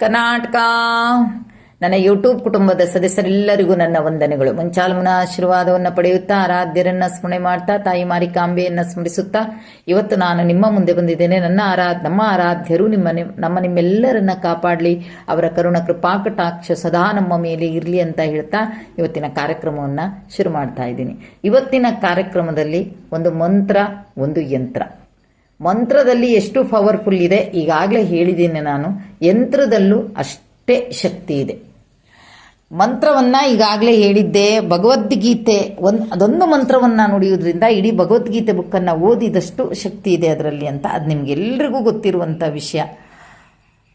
ಕರ್ನಾಟಕ. ನನ್ನ ಯೂಟ್ಯೂಬ್ ಕುಟುಂಬದ ಸದಸ್ಯರೆಲ್ಲರಿಗೂ ನನ್ನ ವಂದನೆಗಳು. ಮುಂಚಾಲ್ಮನ ಆಶೀರ್ವಾದವನ್ನು ಪಡೆಯುತ್ತಾ, ಆರಾಧ್ಯರನ್ನ ಸ್ಮರಣೆ ಮಾಡ್ತಾ, ತಾಯಿ ಮಾರಿಕಾಂಬೆಯನ್ನ ಸ್ಮರಿಸುತ್ತಾ, ಇವತ್ತು ನಾನು ನಿಮ್ಮ ಮುಂದೆ ಬಂದಿದ್ದೇನೆ. ನನ್ನ ಆರಾ ನಮ್ಮ ಆರಾಧ್ಯರು ನಿಮ್ಮ ನಮ್ಮ ನಿಮ್ಮೆಲ್ಲರನ್ನ ಕಾಪಾಡಲಿ. ಅವರ ಕರುಣ ಕೃಪಾಕಟಾಕ್ಷ ಸದಾ ನಮ್ಮ ಮೇಲೆ ಇರಲಿ ಅಂತ ಹೇಳ್ತಾ ಇವತ್ತಿನ ಕಾರ್ಯಕ್ರಮವನ್ನು ಶುರು ಮಾಡ್ತಾ ಇದ್ದೀನಿ. ಇವತ್ತಿನ ಕಾರ್ಯಕ್ರಮದಲ್ಲಿ ಒಂದು ಮಂತ್ರ, ಒಂದು ಯಂತ್ರ. ಮಂತ್ರದಲ್ಲಿ ಎಷ್ಟು ಪವರ್ಫುಲ್ ಇದೆ, ಈಗಾಗಲೇ ಹೇಳಿದ್ದೀನಿ ನಾನು. ಯಂತ್ರದಲ್ಲೂ ಅಷ್ಟೇ ಶಕ್ತಿ ಇದೆ. ಮಂತ್ರವನ್ನ ಈಗಾಗಲೇ ಹೇಳಿದ್ದೆ, ಭಗವದ್ಗೀತೆ ಒಂದು ಅದೊಂದು ಮಂತ್ರವನ್ನ ನುಡಿಯೋದ್ರಿಂದ ಇಡೀ ಭಗವದ್ಗೀತೆ ಬುಕ್ಕನ್ನು ಓದಿದಷ್ಟು ಶಕ್ತಿ ಇದೆ ಅದರಲ್ಲಿ ಅಂತ. ಅದು ನಿಮಗೆಲ್ರಿಗೂ ಗೊತ್ತಿರುವಂಥ ವಿಷಯ.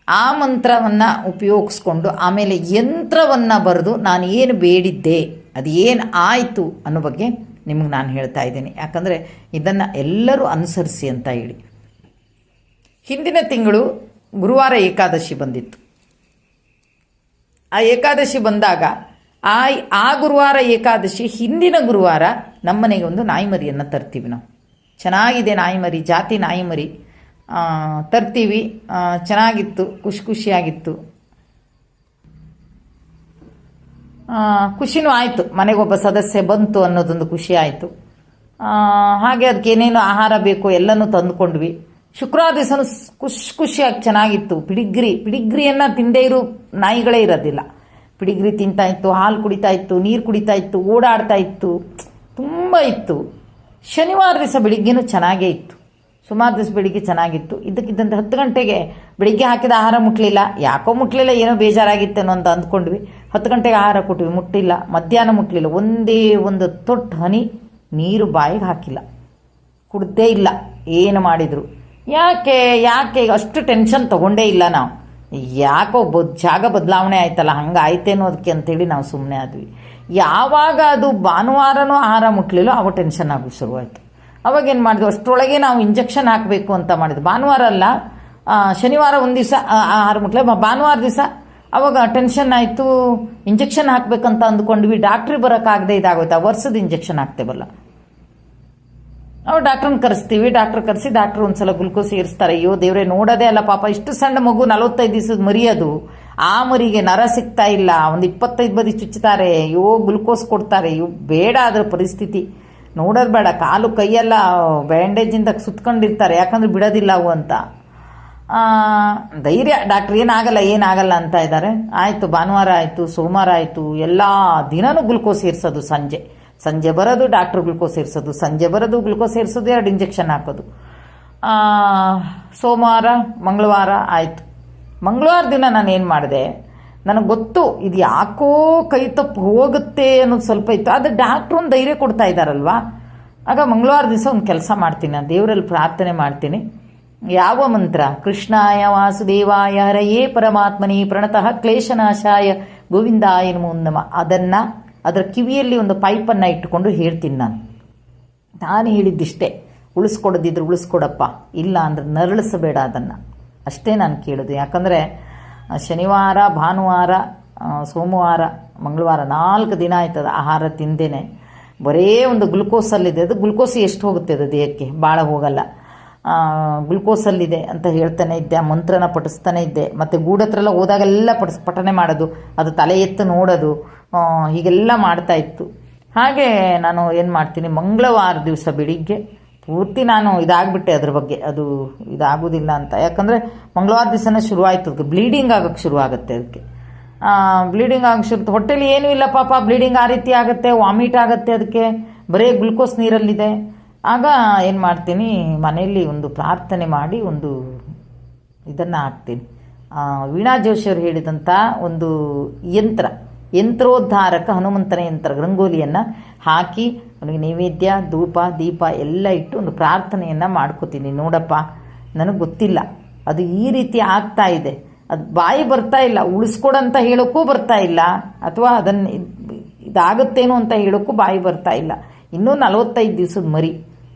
ಆ ಮಂತ್ರವನ್ನು ಉಪಯೋಗಿಸ್ಕೊಂಡು ಆಮೇಲೆ ಯಂತ್ರವನ್ನು ಬರೆದು ನಾನು ಏನು ಬೇಡಿದ್ದೆ ಅದು ಏನು ಆಯಿತು ಅನ್ನೋ ಬಗ್ಗೆ ನಿಮಗೆ ನಾನು ಹೇಳ್ತಾ ಇದ್ದೀನಿ. ಯಾಕಂದರೆ ಇದನ್ನು ಎಲ್ಲರೂ ಅನುಸರಿಸಿ ಅಂತ ಹೇಳಿ. ಹಿಂದಿನ ತಿಂಗಳು ಗುರುವಾರ ಏಕಾದಶಿ ಬಂದಿತ್ತು. ಆ ಏಕಾದಶಿ ಬಂದಾಗ ಆ ಆ ಗುರುವಾರ ಏಕಾದಶಿ ಹಿಂದಿನ ಗುರುವಾರ ನಮ್ಮನೆಗೆ ಒಂದು ನಾಯಿಮರಿಯನ್ನು ತರ್ತೀವಿ ನಾವು. ಚೆನ್ನಾಗಿದೆ ನಾಯಿಮರಿ, ಜಾತಿ ನಾಯಿಮರಿ. ತರ್ತೀವಿ. ಚೆನ್ನಾಗಿತ್ತು, ಖುಷಿ ಖುಷಿಯಾಗಿತ್ತು ಆ, ಖುಷಿನೂ ಆಯಿತು. ಮನೆಗೆ ಒಬ್ಬ ಸದಸ್ಯ ಬಂತು ಅನ್ನೋದೊಂದು ಖುಷಿ ಆಯಿತು. ಹಾಗೆ ಅದಕ್ಕೆ ಏನೇನು ಆಹಾರ ಬೇಕು ಎಲ್ಲನೂ ತಂದುಕೊಂಡ್ವಿ. ಶುಕ್ರವಾರ ದಿವಸನೂ ಖುಷಿ, ಖುಷಿಯಾಗಿ ಚೆನ್ನಾಗಿತ್ತು. ಪಿಡಿಗ್ರಿ, ಪಿಡಿಗ್ರಿಯನ್ನು ತಿಂದೇ ಇರೋ ನಾಯಿಗಳೇ ಇರೋದಿಲ್ಲ. ಪಿಡಿಗ್ರಿ ತಿಂತಾ ಇತ್ತು, ಹಾಲು ಕುಡಿತಾ ಇತ್ತು, ನೀರು ಕುಡಿತಾ ಇತ್ತು, ಓಡಾಡ್ತಾ ಇತ್ತು. ತುಂಬ ಇತ್ತು. ಶನಿವಾರ ದಿವಸ ಬೆಳಿಗ್ಗೆನೂ ಚೆನ್ನಾಗೇ ಇತ್ತು. ಸುಮಾರು ದಿವಸ ಬೆಳಿಗ್ಗೆ ಚೆನ್ನಾಗಿತ್ತು. ಇದ್ದಂತ ಹತ್ತು ಗಂಟೆಗೆ ಬೆಳಿಗ್ಗೆ ಹಾಕಿದ ಆಹಾರ ಮುಟ್ಲಿಲ್ಲ. ಯಾಕೋ ಮುಟ್ಲಿಲ್ಲ, ಏನೋ ಬೇಜಾರಾಗಿತ್ತೇನೋ ಅಂತ ಅಂದ್ಕೊಂಡ್ವಿ. ಹತ್ತು ಗಂಟೆಗೆ ಆಹಾರ ಕೊಟ್ವಿ, ಮುಟ್ಟಿಲ್ಲ. ಮಧ್ಯಾಹ್ನ ಮುಟ್ಲಿಲ್ಲ. ಒಂದೇ ಒಂದು ತೊಟ್ಟು ಹನಿ ನೀರು ಬಾಯಿಗೆ ಹಾಕಿಲ್ಲ. ಕುಡ್ದೇ ಇಲ್ಲ. ಏನು ಮಾಡಿದ್ರು? ಯಾಕೆ ಯಾಕೆ? ಅಷ್ಟು ಟೆನ್ಷನ್ ತಗೊಂಡೇ ಇಲ್ಲ ನಾವು. ಯಾಕೋ ಬದ್, ಜಾಗ ಬದಲಾವಣೆ ಆಯ್ತಲ್ಲ, ಹಂಗೆ ಆಯ್ತೇನೋ ಅದಕ್ಕೆ ಅಂತೇಳಿ ನಾವು ಸುಮ್ಮನೆ ಆದ್ವಿ. ಯಾವಾಗ ಅದು ಭಾನುವಾರನೂ ಆಹಾರ ಮುಟ್ಲಿಲ್ಲೋ, ಅವಾಗ ಟೆನ್ಷನ್ ಆಗೋ ಶುರುವಾಯಿತು. ಅವಾಗ ಏನು ಮಾಡಿದ್ವಿ? ಅಷ್ಟರೊಳಗೆ ನಾವು ಇಂಜೆಕ್ಷನ್ ಹಾಕಬೇಕು ಅಂತ ಮಾಡಿದ್ವಿ. ಭಾನುವಾರ ಅಲ್ಲ ಶನಿವಾರ ಒಂದು ದಿವಸ ಆರು ಮುಟ್ಲೆ ಭಾನುವಾರ ದಿವಸ ಅವಾಗ ಟೆನ್ಷನ್ ಆಯಿತು. ಇಂಜೆಕ್ಷನ್ ಹಾಕಬೇಕಂತ ಅಂದ್ಕೊಂಡ್ವಿ. ಡಾಕ್ಟ್ರಿಗೆ ಬರೋಕ್ಕಾಗದೆ ಇದಾಗೋಯ್ತು. ಆ ವರ್ಷದ ಇಂಜೆಕ್ಷನ್ ಹಾಕ್ತೇವಲ್ಲ. ನಾವು ಡಾಕ್ಟ್ರನ್ನ ಕರೆಸ್ತೀವಿ. ಡಾಕ್ಟ್ರ್ ಕರೆಸಿ ಡಾಕ್ಟ್ರ್ ಒಂದ್ಸಲ ಗ್ಲುಕೋಸ್ ಏರಿಸ್ತಾರೆ. ಅಯ್ಯೋ ದೇವರೇ, ನೋಡೋದೇ ಅಲ್ಲ ಪಾಪ, ಇಷ್ಟು ಸಣ್ಣ ಮಗು ನಲವತ್ತೈದು ದಿವಸದ ಮರಿಯೋದು ಆ ಮರಿಗೆ ನರ ಸಿಗ್ತಾ ಇಲ್ಲ. ಒಂದು ಇಪ್ಪತ್ತೈದು ಬದಿ ಚುಚ್ಚುತ್ತಾರೆ. ಅಯ್ಯೋ ಗ್ಲುಕೋಸ್ ಕೊಡ್ತಾರೆ. ಅಯ್ಯೋ, ಬೇಡ ಅದರ ಪರಿಸ್ಥಿತಿ. ನೋಡೋದು ಬೇಡ. ಕಾಲು ಕೈಯೆಲ್ಲ ಬ್ಯಾಂಡೇಜಿಂದ ಸುತ್ಕೊಂಡಿರ್ತಾರೆ. ಯಾಕಂದ್ರೆ ಬಿಡೋದಿಲ್ಲ ಅವು ಅಂತ. ಧೈರ್ಯ. ಡಾಕ್ಟ್ರ್ ಏನಾಗಲ್ಲ ಏನಾಗಲ್ಲ ಅಂತ ಇದ್ದಾರೆ. ಆಯಿತು, ಭಾನುವಾರ ಆಯಿತು, ಸೋಮವಾರ ಆಯಿತು. ಎಲ್ಲ ದಿನನೂ ಗ್ಲುಕೋಸ್ ಇರಿಸೋದು ಸಂಜೆ. ಸಂಜೆ ಬರೋದು ಡಾಕ್ಟ್ರ್ ಗ್ಲುಕೋಸ್ ಸೇರಿಸೋದು ಸಂಜೆ ಬರೋದು ಗ್ಲುಕೋಸ್ ಸೇರಿಸೋದು ಎರಡು ಇಂಜೆಕ್ಷನ್ ಹಾಕೋದು. ಸೋಮವಾರ, ಮಂಗಳವಾರ ಆಯಿತು. ಮಂಗಳವಾರ ದಿನ ನಾನು ಏನು ಮಾಡಿದೆ? ನನಗೆ ಗೊತ್ತು, ಇದು ಯಾಕೋ ಕೈ ತಪ್ಪು ಹೋಗುತ್ತೆ ಅನ್ನೋದು ಸ್ವಲ್ಪ ಇತ್ತು. ಆದರೆ ಡಾಕ್ಟ್ರು ಒಂದು ಧೈರ್ಯ ಕೊಡ್ತಾ ಇದ್ದಾರಲ್ವಾ ಆಗ ಮಂಗಳವಾರ ದಿವಸ ಒಂದು ಕೆಲಸ ಮಾಡ್ತೀನಿ, ನಾನು ದೇವರಲ್ಲಿ ಪ್ರಾರ್ಥನೆ ಮಾಡ್ತೀನಿ. ಯಾವ ಮಂತ್ರ? ಕೃಷ್ಣಾಯ ವಾಸುದೇವಾಯ, ಹರಯೇ ಪರಮಾತ್ಮನೇ ಪ್ರಣತಃ ಕ್ಲೇಶನಾಶಾಯ, ಗೋವಿಂದಾಯ ನಮೋ ನಮ. ಅದನ್ನು ಅದರ ಕಿವಿಯಲ್ಲಿ ಒಂದು ಪೈಪನ್ನು ಇಟ್ಟುಕೊಂಡು ಹೇಳ್ತೀನಿ ನಾನು. ನಾನು ಹೇಳಿದ್ದಿಷ್ಟೇ, ಉಳಿಸ್ಕೊಡೋದಿದ್ರೆ ಉಳಿಸ್ಕೊಡಪ್ಪ, ಇಲ್ಲ ಅಂದ್ರೆ ನರಳಿಸಬೇಡ ಅದನ್ನು. ಅಷ್ಟೇ ನಾನು ಕೇಳೋದು. ಯಾಕಂದರೆ ಶನಿವಾರ, ಭಾನುವಾರ ಸೋಮವಾರ, ಮಂಗಳವಾರ ನಾಲ್ಕು ದಿನ ಆಯ್ತದ ಆಹಾರ ತಿಂದೇನೆ. ಬರೇ ಒಂದು ಗ್ಲುಕೋಸಲ್ಲಿದೆ. ಅದು ಗ್ಲುಕೋಸ್ ಎಷ್ಟು ಹೋಗುತ್ತೆ ಅದು ದೇಹಕ್ಕೆ? ಭಾಳ ಹೋಗಲ್ಲ. ಗ್ಲುಕೋಸಲ್ಲಿದೆ ಅಂತ ಹೇಳ್ತಾನೆ ಇದ್ದೆ, ಆ ಮಂತ್ರನ ಪಠಿಸ್ತಾನೆ ಇದ್ದೆ. ಮತ್ತು ಗೂಡತ್ರ ಎಲ್ಲ ಹೋದಾಗೆಲ್ಲ ಪಠಿಸ್ ಪಠನೆ ಮಾಡೋದು. ಅದು ತಲೆ ಎತ್ತು ನೋಡೋದು. ಹೀಗೆಲ್ಲ ಮಾಡ್ತಾ ಇತ್ತು. ಹಾಗೆ ನಾನು ಏನು ಮಾಡ್ತೀನಿ, ಮಂಗಳವಾರ ದಿವಸ ಬೆಳಿಗ್ಗೆ ಪೂರ್ತಿ ನಾನು ಇದಾಗ್ಬಿಟ್ಟೆ ಅದ್ರ ಬಗ್ಗೆ. ಅದು ಇದಾಗೋದಿಲ್ಲ ಅಂತ. ಯಾಕಂದರೆ ಮಂಗಳವಾರ ದಿವಸನೇ ಶುರುವಾಯಿತು ಅದಕ್ಕೆ. ಬ್ಲೀಡಿಂಗ್ ಆಗೋಕ್ಕೆ ಶುರುವಾಗುತ್ತೆ ಅದಕ್ಕೆ. ಬ್ಲೀಡಿಂಗ್ ಆಗಕ್ಕೆ ಶುರು ಹೊಟ್ಟೆಲಿ ಏನೂ ಇಲ್ಲ ಪಾಪ. ಬ್ಲೀಡಿಂಗ್ ಆ ರೀತಿ ಆಗುತ್ತೆ, ವಾಮಿಟ್ ಆಗುತ್ತೆ ಅದಕ್ಕೆ. ಬರೀ ಗ್ಲುಕೋಸ್ ನೀರಲ್ಲಿದೆ. ಆಗ ಏನು ಮಾಡ್ತೀನಿ, ಮನೆಯಲ್ಲಿ ಒಂದು ಪ್ರಾರ್ಥನೆ ಮಾಡಿ ಒಂದು ಇದನ್ನು ಹಾಕ್ತೀನಿ. ವೀಣಾ ಜೋಶಿಯವರು ಹೇಳಿದಂಥ ಒಂದು ಯಂತ್ರ. ಯಂತ್ರೋದ್ಧಾರಕ ಹನುಮಂತನ ಯಂತ್ರ ರಂಗೋಲಿಯನ್ನು ಹಾಕಿ ಅವನಿಗೆ ನೈವೇದ್ಯ, ಧೂಪ, ದೀಪ ಎಲ್ಲ ಇಟ್ಟು ಒಂದು ಪ್ರಾರ್ಥನೆಯನ್ನು ಮಾಡ್ಕೋತೀನಿ. ನೋಡಪ್ಪ, ನನಗೆ ಗೊತ್ತಿಲ್ಲ. ಅದು ಈ ರೀತಿ ಆಗ್ತಾ ಇದೆ. ಅದು ಬಾಯಿ ಬರ್ತಾ ಇಲ್ಲ. ಉಳಿಸ್ಕೊಡಂತ ಹೇಳೋಕ್ಕೂ ಬರ್ತಾ ಇಲ್ಲ. ಅಥವಾ ಅದನ್ನು ಇದಾಗುತ್ತೇನೋ ಅಂತ ಹೇಳೋಕ್ಕೂ ಬಾಯಿ ಬರ್ತಾ ಇಲ್ಲ. ಇನ್ನೂ ನಲವತ್ತೈದು ದಿವಸದ ಮರಿ.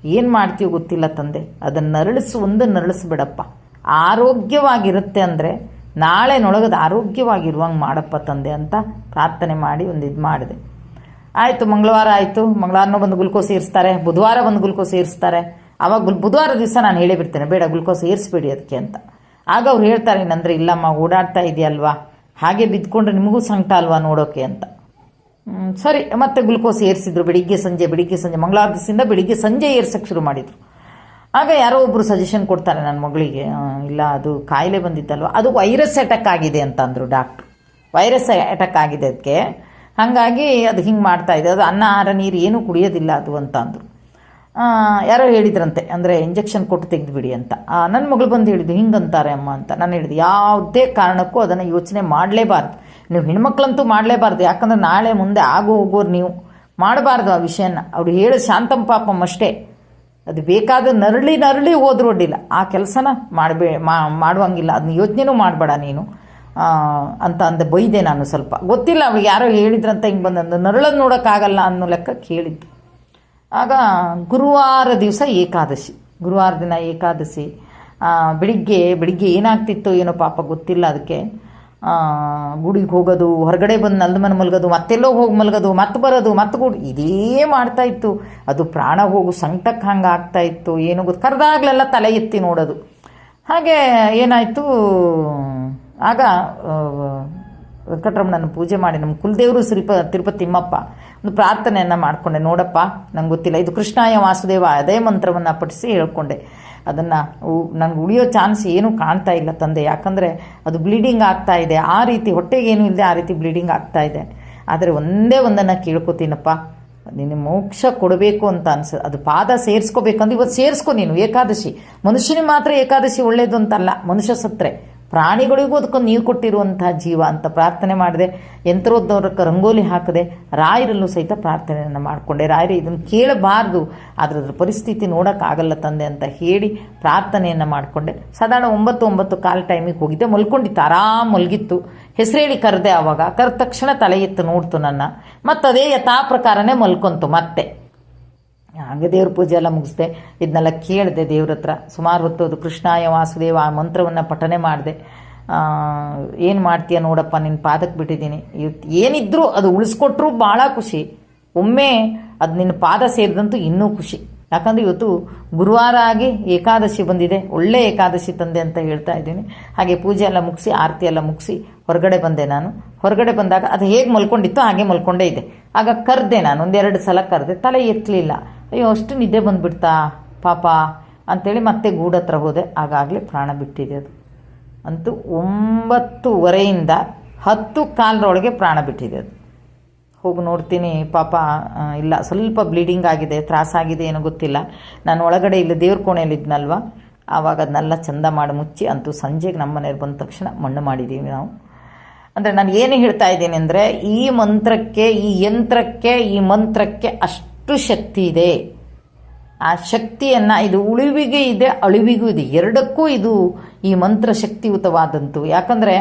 ಏನು ಮಾಡ್ತೀವೋ ಗೊತ್ತಿಲ್ಲ ತಂದೆ. ಅದನ್ನು ನರಳಿಸು, ಒಂದು ನರಳಿಸ್ಬಿಡಪ್ಪ. ಆರೋಗ್ಯವಾಗಿರುತ್ತೆ ಅಂದರೆ ನಾಳೆ ನೊಳಗದು ಆರೋಗ್ಯವಾಗಿರುವಂಗೆ ಮಾಡಪ್ಪ ತಂದೆ ಅಂತ ಪ್ರಾರ್ಥನೆ ಮಾಡಿ ಒಂದು ಇದು ಮಾಡಿದೆ. ಆಯಿತು, ಮಂಗಳವಾರ ಆಯಿತು. ಮಂಗಳವಾರನೂ ಬಂದು ಗ್ಲುಕೋಸ್ ಏರಿಸ್ತಾರೆ. ಬುಧವಾರ ಬಂದು ಗ್ಲುಕೋಸ್ ಏರಿಸ್ತಾರೆ. ಆವಾಗ ಬುಧವಾರ ದಿವಸ ನಾನು ಹೇಳೇ ಬಿಡ್ತೇನೆ. ಬೇಡ, ಗ್ಲುಕೋಸ್ ಏರಿಸ್ಬೇಡಿ ಅದಕ್ಕೆ ಅಂತ. ಆಗ ಅವ್ರು ಹೇಳ್ತಾರೆ ಏನಂದರೆ ಇಲ್ಲಮ್ಮ, ಓಡಾಡ್ತಾ ಇದೆಯಲ್ವಾ? ಹಾಗೆ ಬಿದ್ದುಕೊಂಡ್ರೆ ನಿಮಗೂ ಸಂಕಟ ಅಲ್ವಾ ನೋಡೋಕೆ? ಅಂತ. ಸರಿ, ಮತ್ತೆ ಗ್ಲುಕೋಸ್ ಏರಿಸಿದ್ರು. ಬೆಳಿಗ್ಗೆ ಸಂಜೆ ಬೆಳಿಗ್ಗೆ ಸಂಜೆ, ಮಂಗಳವಾರ ದಿವಸದಿಂದ ಬೆಳಿಗ್ಗೆ ಸಂಜೆ ಏರ್ಸಕ್ಕೆ ಶುರು ಮಾಡಿದರು. ಆಗ ಯಾರೋ ಒಬ್ಬರು ಸಜೆಷನ್ ಕೊಡ್ತಾರೆ ನನ್ನ ಮಗಳಿಗೆ ಇಲ್ಲ, ಅದು ಕಾಯಿಲೆ ಬಂದಿತ್ತಲ್ವ? ಅದು ವೈರಸ್ ಅಟ್ಯಾಕ್ ಆಗಿದೆ ಅಂತ ಅಂದರು ಡಾಕ್ಟ್ರು ವೈರಸ್ ಅಟ್ಯಾಕ್ ಆಗಿದೆ ಅದಕ್ಕೆ ಹಾಗಾಗಿ ಅದು ಹಿಂಗೆ ಮಾಡ್ತಾ ಇದೆ. ಅದು ಅನ್ನ, ಆಹಾರ, ನೀರು ಏನೂ ಕುಡಿಯೋದಿಲ್ಲ ಅದು ಅಂತ ಅಂದರು. ಯಾರೋ ಹೇಳಿದ್ರಂತೆ, ಅಂದರೆ ಇಂಜೆಕ್ಷನ್ ಕೊಟ್ಟು ತೆಗೆದುಬಿಡಿ ಅಂತ. ನನ್ನ ಮಗಳು ಬಂದು ಹೇಳಿದ್ದು ಹಿಂಗಂತಾರೆ ಅಮ್ಮ ಅಂತ. ನಾನು ಹೇಳಿದೆ ಯಾವುದೇ ಕಾರಣಕ್ಕೂ ಅದನ್ನು ಯೋಚನೆ ಮಾಡಲೇಬಾರ್ದು. ನೀವು ಹೆಣ್ಮಕ್ಳಂತೂ ಮಾಡಲೇಬಾರ್ದು. ಯಾಕಂದ್ರೆ ನಾಳೆ ಮುಂದೆ ಆಗೋ ಹೋಗೋರು ನೀವು. ಮಾಡಬಾರ್ದು ಆ ವಿಷಯನ. ಅವ್ರು ಹೇಳು ಶಾಂತಂ ಪಾಪಂ ಅಷ್ಟೇ. ಅದು ಬೇಕಾದ ನರಳಿ ನರಳಿ ಹೋದ್ರೂ ಅಡ್ಡಿಲ್ಲ. ಆ ಕೆಲಸನ ಮಾಡಬೇ ಮಾಡುವಂಗಿಲ್ಲ. ಅದನ್ನ ಯೋಚನೆನೂ ಮಾಡಬೇಡ ನೀನು. ಅಂತ ಅಂದ ಬೈದೆ ನಾನು ಸ್ವಲ್ಪ. ಗೊತ್ತಿಲ್ಲ ಅವಾಗ ಯಾರೋ ಹೇಳಿದ್ರಂತ ಹಿಂಗೆ ಬಂದಂದು. ನರಳನ್ನು ನೋಡೋಕ್ಕಾಗಲ್ಲ ಅನ್ನೋ ಲೆಕ್ಕ ಕೇಳಿದ್ದು. ಆಗ ಗುರುವಾರ ದಿವಸ ಏಕಾದಶಿ. ಗುರುವಾರ ದಿನ ಏಕಾದಶಿ. ಬೆಳಿಗ್ಗೆ ಬೆಳಿಗ್ಗೆ ಏನಾಗ್ತಿತ್ತೋ ಏನೋ ಪಾಪ ಗೊತ್ತಿಲ್ಲ ಅದಕ್ಕೆ. ಗುಡಿಗೆ ಹೋಗೋದು, ಹೊರಗಡೆ ಬಂದು ನಲ್ದ ಮನೆ ಮಲಗೋದು, ಮತ್ತೆಲ್ಲೋ ಹೋಗಿ ಮಲಗೋದು, ಮತ್ತೆ ಬರೋದು, ಮತ್ತೆ ಗುಡಿ ಇದೇ ಮಾಡ್ತಾ ಇತ್ತು. ಅದು ಪ್ರಾಣ ಹೋಗು ಸಂಕಟಕ್ಕೆ ಹಂಗೆ ಆಗ್ತಾ ಇತ್ತು, ಏನು ಗೊತ್ತು ಕರೆದಾಗ್ಲೆಲ್ಲ ತಲೆ ಎತ್ತಿ ನೋಡೋದು. ಹಾಗೆ ಏನಾಯಿತು, ಆಗ ವೆಂಕಟರಮಣನ ಪೂಜೆ ಮಾಡಿ ನಮ್ಮ ಕುಲದೇವರು ಶ್ರೀಪ ತಿರುಪತಿ ತಿಮ್ಮಪ್ಪ ಒಂದು ಪ್ರಾರ್ಥನೆಯನ್ನು ಮಾಡಿಕೊಂಡೆ. ನೋಡಪ್ಪ, ನಂಗೆ ಗೊತ್ತಿಲ್ಲ, ಇದು ಕೃಷ್ಣಾಯ ವಾಸುದೇವ ಅದೇ ಮಂತ್ರವನ್ನು ಪಠಿಸಿ ಹೇಳ್ಕೊಂಡೆ. ಅದನ್ನು ನನಗೆ ಉಳಿಯೋ ಚಾನ್ಸ್ ಏನೂ ಕಾಣ್ತಾ ಇಲ್ಲ ತಂದೆ. ಯಾಕಂದರೆ ಅದು ಬ್ಲೀಡಿಂಗ್ ಆಗ್ತಾ ಇದೆ. ಆ ರೀತಿ ಹೊಟ್ಟೆಗೇನು ಇಲ್ಲದೆ ಆ ರೀತಿ ಬ್ಲೀಡಿಂಗ್ ಆಗ್ತಾ ಇದೆ. ಆದರೆ ಒಂದೇ ಒಂದನ್ನು ಕೇಳ್ಕೊತೀನಪ್ಪ. ನಿನ್ನ ಮೋಕ್ಷ ಕೊಡಬೇಕು ಅಂತ ಅನ್ಸ, ಅದು ಪಾದ ಸೇರಿಸ್ಕೋಬೇಕಂದ್ರೆ ಇವತ್ತು ಸೇರಿಸ್ಕೊ ನೀನು ಏಕಾದಶಿ. ಮನುಷ್ಯನಿಗೆ ಮಾತ್ರ ಏಕಾದಶಿ ಒಳ್ಳೇದು ಅಂತಲ್ಲ, ಮನುಷ್ಯ ಸತ್ರೆ. ಪ್ರಾಣಿಗಳಿಗೂ ಅದಕ್ಕೊಂದು ನೀವು ಕೊಟ್ಟಿರುವಂತಹ ಜೀವ ಅಂತ ಪ್ರಾರ್ಥನೆ ಮಾಡಿದೆ. ಯಂತ್ರೋದ್ಧವರಕ್ಕೆ ರಂಗೋಲಿ ಹಾಕದೆ ರಾಯರಲ್ಲೂ ಸಹಿತ ಪ್ರಾರ್ಥನೆಯನ್ನು ಮಾಡಿಕೊಂಡೆ. ರಾಯರು, ಇದನ್ನು ಕೇಳಬಾರ್ದು. ಅದ್ರ ಪರಿಸ್ಥಿತಿ ನೋಡೋಕ್ಕಾಗಲ್ಲ ತಂದೆ ಅಂತ ಹೇಳಿ ಪ್ರಾರ್ಥನೆಯನ್ನು ಮಾಡಿಕೊಂಡೆ. ಸಾಧಾರಣ ಒಂಬತ್ತು ಒಂಬತ್ತು ಕಾಲು ಟೈಮಿಗೆ ಹೋಗಿದ್ದೆ. ಮಲ್ಕೊಂಡಿತ್ತು, ಆರಾಮ್ ಮಲಗಿತ್ತು. ಹೆಸರೇಳಿ ಕರೆದೆ ಆವಾಗ. ಕರೆದ ತಕ್ಷಣ ತಲೆ ಎತ್ತು ನೋಡ್ತು ನನ್ನ. ಮತ್ತು ಅದೇ ಯಥಾ ಪ್ರಕಾರನೇ ಮಲ್ಕೊಂತು ಮತ್ತೆ. ಹಾಗೆ ದೇವ್ರ ಪೂಜೆ ಎಲ್ಲ ಮುಗಿಸ್ದೆ. ಇದನ್ನೆಲ್ಲ ಕೇಳಿದೆ ದೇವ್ರ ಹತ್ರ. ಸುಮಾರು ಹೊತ್ತು ಅದು ಕೃಷ್ಣಾಯ ವಾಸುದೇವ ಆ ಮಂತ್ರವನ್ನು ಪಠನೆ ಮಾಡಿದೆ. ಏನು ಮಾಡ್ತೀಯ ನೋಡಪ್ಪ ನಿನ್ನ ಪಾದಕ್ಕೆ ಬಿಟ್ಟಿದ್ದೀನಿ. ಇವತ್ತು ಏನಿದ್ರೂ ಅದು ಉಳಿಸ್ಕೊಟ್ರೂ ಭಾಳ ಖುಷಿ. ಒಮ್ಮೆ ಅದು ನಿನ್ನ ಪಾದ ಸೇರಿದಂತೂ ಇನ್ನೂ ಖುಷಿ. ಯಾಕಂದರೆ ಇವತ್ತು ಗುರುವಾರ ಆಗಿ ಏಕಾದಶಿ ಬಂದಿದೆ. ಒಳ್ಳೆ ಏಕಾದಶಿ ತಂದೆ ಅಂತ ಹೇಳ್ತಾ ಇದ್ದೀನಿ. ಹಾಗೆ ಪೂಜೆ ಎಲ್ಲ ಮುಗಿಸಿ, ಆರತಿ ಎಲ್ಲ ಮುಗಿಸಿ ಹೊರಗಡೆ ಬಂದೆ ನಾನು. ಹೊರಗಡೆ ಬಂದಾಗ ಅದು ಹೇಗೆ ಮಲ್ಕೊಂಡಿತ್ತು ಹಾಗೆ ಮಲ್ಕೊಂಡೇ ಇದೆ. ಆಗ ಕರೆದೆ ನಾನು, ಒಂದೆರಡು ಸಲ ಕರೆದೆ. ತಲೆ ಎತ್ತಲಿಲ್ಲ ಅಯ್ಯೋ, ಅಷ್ಟು ನಿದ್ದೆ ಬಂದುಬಿಡ್ತಾ? ಪಾಪ. ಅಂಥೇಳಿ ಮತ್ತೆ ಗೂಡು ಹತ್ರ ಹೋದೆ. ಆಗಾಗಲೇ ಪ್ರಾಣ ಬಿಟ್ಟಿದೆ ಅದು. ಅಂತೂ ಒಂಬತ್ತುವರೆಯಿಂದ ಹತ್ತು ಕಾಲರೊಳಗೆ ಪ್ರಾಣ ಬಿಟ್ಟಿದೆ ಅದು. ಹೋಗಿ ನೋಡ್ತೀನಿ, ಪಾಪ ಇಲ್ಲ, ಸ್ವಲ್ಪ ಬ್ಲೀಡಿಂಗ್ ಆಗಿದೆ ತ್ರಾಸಾಗಿದೆ ಏನೋ ಗೊತ್ತಿಲ್ಲ. ನಾನು ಒಳಗಡೆ ಇಲ್ಲಿ ದೇವ್ರ ಕೋಣೆಯಲ್ಲಿ ಇದ್ನಲ್ವ? ಆವಾಗ ಅದನ್ನೆಲ್ಲ ಚಂದ ಮಾಡಿ ಮುಚ್ಚಿ, ಅಂತೂ ಸಂಜೆಗೆ ನಮ್ಮ ಮನೆಯವ್ರು ಬಂದ ತಕ್ಷಣ ಮಣ್ಣು ಮಾಡಿದ್ದೀವಿ ನಾವು. ಅಂದರೆ ನಾನು ಏನು ಹೇಳ್ತಾ ಇದ್ದೀನಿ ಅಂದರೆ ಈ ಮಂತ್ರಕ್ಕೆ, ಈ ಯಂತ್ರಕ್ಕೆ, ಈ ಮಂತ್ರಕ್ಕೆ ಅಷ್ಟು ಶಕ್ತಿ ಇದೆ. ಆ ಶಕ್ತಿಯನ್ನು, ಇದು ಉಳಿವಿಗೆ ಇದೆ, ಅಳಿವಿಗೂ ಇದೆ. ಎರಡಕ್ಕೂ ಇದು ಈ ಮಂತ್ರ ಶಕ್ತಿಯುತವಾದಂತು. ಯಾಕಂದರೆ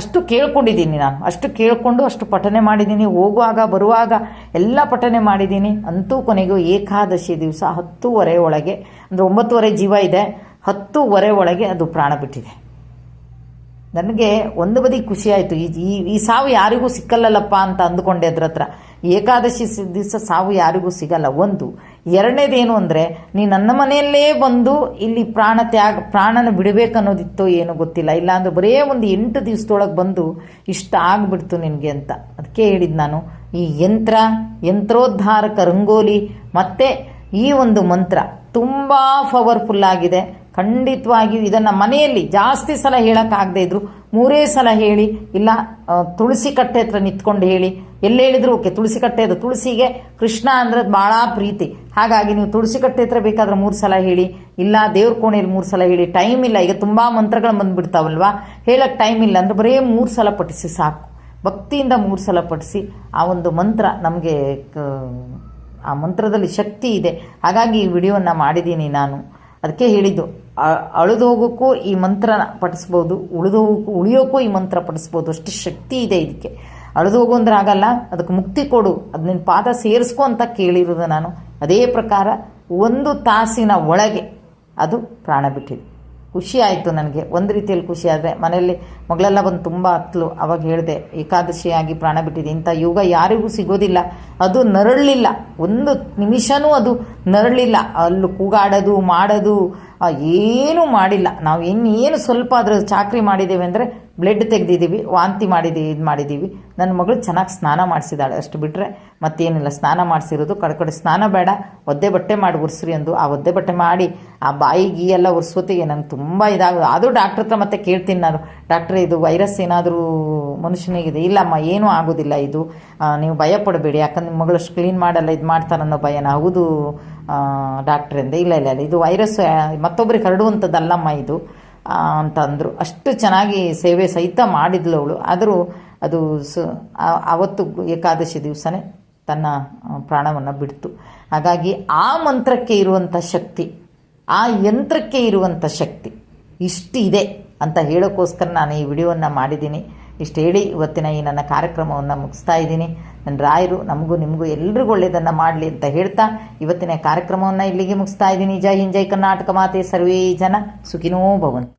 ಅಷ್ಟು ಕೇಳ್ಕೊಂಡಿದ್ದೀನಿ ನಾನು. ಅಷ್ಟು ಕೇಳಿಕೊಂಡು, ಅಷ್ಟು ಪಠನೆ ಮಾಡಿದ್ದೀನಿ. ಹೋಗುವಾಗ, ಬರುವಾಗ ಎಲ್ಲ ಪಠನೆ ಮಾಡಿದ್ದೀನಿ. ಅಂತೂ ಕೊನೆಗೂ ಏಕಾದಶಿ ದಿವಸ, ಹತ್ತೂವರೆ ಒಳಗೆ, ಅಂದರೆ ಒಂಬತ್ತುವರೆ ಜೀವ ಇದೆ, ಹತ್ತೂವರೆ ಒಳಗೆ ಅದು ಪ್ರಾಣ ಬಿಟ್ಟಿದೆ. ನನಗೆ ಒಂದು ಬದಿ ಖುಷಿ ಆಯಿತು. ಈ ಈ ಈ ಸಾವು ಯಾರಿಗೂ ಸಿಕ್ಕಲ್ಲಲ್ಲಪ್ಪ ಅಂತ ಅಂದುಕೊಂಡೆ ಅದ್ರ ಹತ್ರ. ಏಕಾದಶಿ ದಿವಸ ಸಾವು ಯಾರಿಗೂ ಸಿಗಲ್ಲ. ಒಂದು, ಎರಡನೇದೇನು ಅಂದರೆ, ನೀ ನನ್ನ ಮನೆಯಲ್ಲೇ ಬಂದು ಇಲ್ಲಿ ಪ್ರಾಣ ತ್ಯಾಗ, ಪ್ರಾಣನ ಬಿಡಬೇಕನ್ನೋದಿತ್ತೋ ಏನೋ ಗೊತ್ತಿಲ್ಲ. ಇಲ್ಲಾಂದ್ರೆ ಬರೇ ಒಂದು ಎಂಟು ದಿವಸದೊಳಗೆ ಬಂದು ಇಷ್ಟ ಆಗ್ಬಿಡ್ತು ನಿನಗೆ ಅಂತ. ಅದಕ್ಕೆ ಹೇಳಿದ್ದು ನಾನು, ಈ ಯಂತ್ರ, ಯಂತ್ರೋದ್ಧಾರಕ ರಂಗೋಲಿ, ಮತ್ತು ಈ ಒಂದು ಮಂತ್ರ. ತುಂಬ ಪವರ್ಫುಲ್ ಆಗಿದೆ. ಖಂಡಿತವಾಗಿಯೂ ಇದನ್ನು ಮನೆಯಲ್ಲಿ ಜಾಸ್ತಿ ಸಲ ಹೇಳೋಕ್ಕಾಗದೇ ಇದ್ದರು ಮೂರೇ ಸಲ ಹೇಳಿ, ಇಲ್ಲ ತುಳಸಿ ಕಟ್ಟೆ ಹತ್ರ ನಿಂತ್ಕೊಂಡು ಹೇಳಿ. ಎಲ್ಲಿ ಹೇಳಿದ್ರು, ಓಕೆ ತುಳಸಿ ಕಟ್ಟೆ ಅದು. ತುಳಸಿಗೆ ಕೃಷ್ಣ ಅಂದರೆ ಭಾಳ ಪ್ರೀತಿ. ಹಾಗಾಗಿ ನೀವು ತುಳಸಿ ಕಟ್ಟೆ ಹತ್ರ ಬೇಕಾದ್ರೆ ಮೂರು ಸಲ ಹೇಳಿ, ಇಲ್ಲ, ದೇವ್ರ ಕೋಣೆಯಲ್ಲಿ ಮೂರು ಸಲ ಹೇಳಿ. ಟೈಮ್ ಇಲ್ಲ, ಈಗ ತುಂಬ ಮಂತ್ರಗಳು ಬಂದ್ಬಿಡ್ತಾವಲ್ವಾ? ಹೇಳಕ್ಕೆ ಟೈಮ್ ಇಲ್ಲ ಅಂದ್ರೆ ಬರೀ ಮೂರು ಸಲ ಪಠಿಸಿ ಸಾಕು. ಭಕ್ತಿಯಿಂದ ಮೂರು ಸಲ ಪಠಿಸಿ ಆ ಒಂದು ಮಂತ್ರ ನಮಗೆ ಆ ಮಂತ್ರದಲ್ಲಿ ಶಕ್ತಿ ಇದೆ. ಹಾಗಾಗಿ ಈ ವಿಡಿಯೋವನ್ನು ಮಾಡಿದ್ದೀನಿ ನಾನು. ಅದಕ್ಕೆ ಹೇಳಿದ್ದು ಅಳಿದು ಹೋಗೋಕ್ಕೂ ಈ ಮಂತ್ರನ ಪಠಿಸ್ಬೋದು ಉಳಿದು ಹೋಗೋಕ್ಕೂ ಉಳಿಯೋಕ್ಕೂ ಈ ಮಂತ್ರ ಪಠಿಸ್ಬೋದು. ಅಷ್ಟು ಶಕ್ತಿ ಇದೆ ಇದಕ್ಕೆ. ಅಳಿದು ಹೋಗು ಅಂದ್ರೆ ಆಗಲ್ಲ, ಅದಕ್ಕೆ ಮುಕ್ತಿ ಕೊಡು, ಅದು ನಿನ್ನ ಪಾದ ಸೇರಿಸ್ಕೊ ಅಂತ ಕೇಳಿರೋದು ನಾನು. ಅದೇ ಪ್ರಕಾರ ಒಂದು ತಾಸಿನ ಒಳಗೆ ಅದು ಪ್ರಾಣ ಬಿಟ್ಟಿದೆ. ಖುಷಿ ಆಯಿತು ನನಗೆ. ಒಂದು ರೀತಿಯಲ್ಲಿ ಖುಷಿ ಆದರೆ ಮನೆಯಲ್ಲಿ ಮಗಳೆಲ್ಲ ಬಂದು ತುಂಬ ಹತ್ಲು ಅವಾಗ ಹೇಳಿದೆ, ಏಕಾದಶಿಯಾಗಿ ಪ್ರಾಣ ಬಿಟ್ಟಿದೆ. ಇಂಥ ಯುಗ ಯಾರಿಗೂ ಸಿಗೋದಿಲ್ಲ. ಅದು ನರಳಲಿಲ್ಲ ಒಂದು ನಿಮಿಷನೂ ಅದು ನರಳಿಲ್ಲ ಅಲ್ಲಿ ಕೂಗಾಡೋದು, ಮಾಡೋದು ಏನೂ ಮಾಡಿಲ್ಲ. ನಾವು ಇನ್ನೇನು ಸ್ವಲ್ಪ ಅದರ ಚಾಕ್ರಿ ಮಾಡಿದ್ದೇವೆ ಅಂದರೆ ಬ್ಲಡ್ ತೆಗೆದಿದ್ದೀವಿ, ವಾಂತಿ ಮಾಡಿದ್ದೀವಿ, ಇದು ಮಾಡಿದ್ದೀವಿ. ನನ್ನ ಮಗಳು ಚೆನ್ನಾಗಿ ಸ್ನಾನ ಮಾಡಿಸಿದಾಳೆ, ಅಷ್ಟು ಬಿಟ್ಟರೆ ಮತ್ತೇನಿಲ್ಲ. ಸ್ನಾನ ಮಾಡಿಸಿರೋದು ಕಡೆ ಕಡೆ ಸ್ನಾನ ಬೇಡ, ಒದ್ದೆ ಬಟ್ಟೆ ಮಾಡಿ ಉರ್ಸ್ರಿ ಅಂದು. ಆ ಒದ್ದೆ ಬಟ್ಟೆ ಮಾಡಿ, ಆ ಬಾಯಿ ಗೀ ಎಲ್ಲ ಉರ್ಸೋತಿಗೆ ನಂಗೆ ತುಂಬ ಇದಾಗ ಅದು ಡಾಕ್ಟ್ರ್ ಹತ್ರ ಮತ್ತೆ ಕೇಳ್ತೀನಿ ನಾನು. ಡಾಕ್ಟ್ರೆ ಇದು ವೈರಸ್ ಏನಾದರೂ ಮನುಷ್ಯನಿಗಿದೆ? ಇಲ್ಲಮ್ಮ, ಏನೂ ಆಗೋದಿಲ್ಲ ಇದು. ನೀವು ಭಯ ಪಡಬೇಡಿ. ಯಾಕಂದ್ರೆ ನಿಮ್ಮ ಮಗಳಷ್ಟು ಕ್ಲೀನ್ ಮಾಡಲ್ಲ, ಇದು ಮಾಡ್ತಾರನ್ನೋ ಭಯನ ಹೌದು ಡಾಕ್ಟ್ರಿಂದ ಇಲ್ಲ ಇಲ್ಲ ಇಲ್ಲ. ಇದು ವೈರಸ್ ಮತ್ತೊಬ್ಬರಿಗೆ ಹರಡುವಂಥದ್ದಲ್ಲಮ್ಮ ಇದು. ಆ, ಅಂತ ಅಂದರು ಅಷ್ಟು ಚೆನ್ನಾಗಿ ಸೇವೆ ಸಹಿತ ಮಾಡಿದ್ಲು ಅವಳು. ಆದರೂ ಅದು ಸು ಆವತ್ತು ಏಕಾದಶಿ ದಿವಸನೇ ತನ್ನ ಪ್ರಾಣವನ್ನು ಬಿಡ್ತು. ಹಾಗಾಗಿ ಆ ಮಂತ್ರಕ್ಕೆ ಇರುವಂಥ ಶಕ್ತಿ ಆ ಯಂತ್ರಕ್ಕೆ ಇರುವಂಥ ಶಕ್ತಿ ಇಷ್ಟಿದೆ ಅಂತ ಹೇಳೋಕ್ಕೋಸ್ಕರ ನಾನು ಈ ವಿಡಿಯೋವನ್ನು ಮಾಡಿದ್ದೀನಿ. ಇಷ್ಟು ಹೇಳಿ ಇವತ್ತಿನ ಈ ನನ್ನ ಕಾರ್ಯಕ್ರಮವನ್ನು ಮುಗಿಸ್ತಾ ಇದ್ದೀನಿ. ನನ್ನ ರಾಯರು, ನಮಗೂ ನಿಮಗೂ ಎಲ್ರಿಗೂ ಒಳ್ಳೆಯದನ್ನು ಮಾಡಲಿ ಅಂತ ಹೇಳ್ತಾ ಇವತ್ತಿನ ಕಾರ್ಯಕ್ರಮವನ್ನು ಇಲ್ಲಿಗೆ ಮುಗಿಸ್ತಾ ಇದ್ದೀನಿ. ಜೈ ಹಿಂಜೈ ಕರ್ನಾಟಕ ಮಾತೆ, ಸರ್ವೇ ಜನ ಸುಖಿನೋ ಭವಂತು.